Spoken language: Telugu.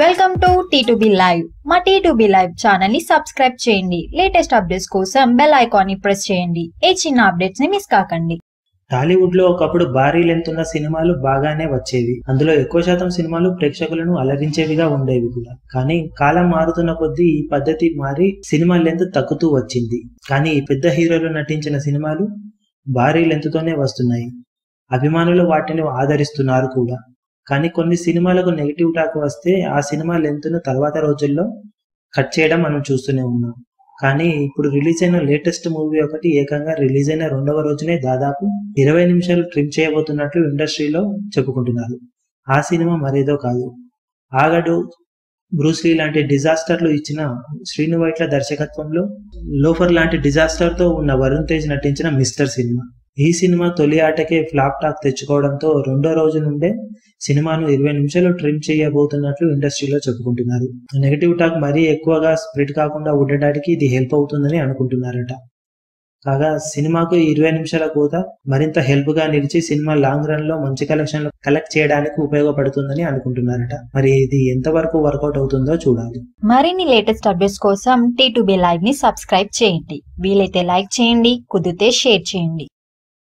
Welcome to T two B live మా టీ టు బి లైవ్ ఛానల్ని సబ్స్క్రైబ్ చేయండి. లేటెస్ట్ అప్డేట్స్ కోసం బెల్ ఐకాన్ని ప్రెస్ చేయండి. ఏ చిన్న అప్డేట్స్ని మిస్ కాకండి. టాలీవుడ్లో ఒకప్పుడు భారీ లెంత్ ఉన్న సినిమాలు బాగానే వచ్చేవి. అందులో ఎక్కువ శాతం సినిమాలు ప్రేక్షకులను అలరించేవిగా ఉండేవి కూడా. కానీ కాలం మారుతున్న కొద్దీ ఈ పద్ధతి మారి సినిమా లెంత్ తగ్గుతూ వచ్చింది. కానీ పెద్ద హీరోలు నటించిన సినిమాలు భారీ లెంత్ తోనే వస్తున్నాయి. అభిమానులు వాటిని ఆదరిస్తున్నారు కూడా. కానీ కొన్ని సినిమాలకు నెగిటివ్ టాక్ వస్తే ఆ సినిమా లెంత్ను తర్వాత రోజుల్లో కట్ చేయడం మనం చూస్తూనే ఉన్నాం. కానీ ఇప్పుడు రిలీజ్ అయిన లేటెస్ట్ మూవీ ఒకటి ఏకంగా రిలీజ్ అయిన రెండవ రోజునే దాదాపు ఇరవై నిమిషాలు ట్రిమ్ చేయబోతున్నట్లు ఇండస్ట్రీలో చెప్పుకుంటున్నారు. ఆ సినిమా మరేదో కాదు. ఆగడు బ్రూస్లీ లాంటి డిజాస్టర్లు ఇచ్చిన శ్రీను వైట్ల దర్శకత్వంలో లోఫర్ లాంటి డిజాస్టర్తో ఉన్న వరుణ్ తేజ్ నటించిన మిస్టర్ సినిమా. ఈ సినిమా తొలి ఆటకే ఫ్లాప్ టాక్ తెచ్చుకోవడంతో రెండో రోజు నుండే సినిమాను ఇరవై నిమిషాలు ట్రిమ్ చేయబోతున్నట్లు ఇండస్ట్రీలో చెప్పుకుంటున్నారు. నెగటివ్ టాక్ మరీ ఎక్కువగా స్ప్రెడ్ కాకుండా ఉండడానికి ఇది హెల్ప్ అవుతుందని అనుకుంటున్నారట. కాగా సినిమాకు ఇరవై నిమిషాల కోత మరింత హెల్ప్గా నిలిచి సినిమా లాంగ్ రన్లో మంచి కలెక్షన్ కలెక్ట్ చేయడానికి ఉపయోగపడుతుందని అనుకుంటున్నారట. మరి ఇది ఎంతవరకు వర్కౌట్ అవుతుందో చూడాలి. మరిన్ని లేటెస్ట్ అప్డేట్స్ కోసం టీ టు బి లైవ్ని సబ్స్క్రైబ్ చేయండి. వీలైతే లైక్ చేయండి కుదిరితే షేర్ చేయండి.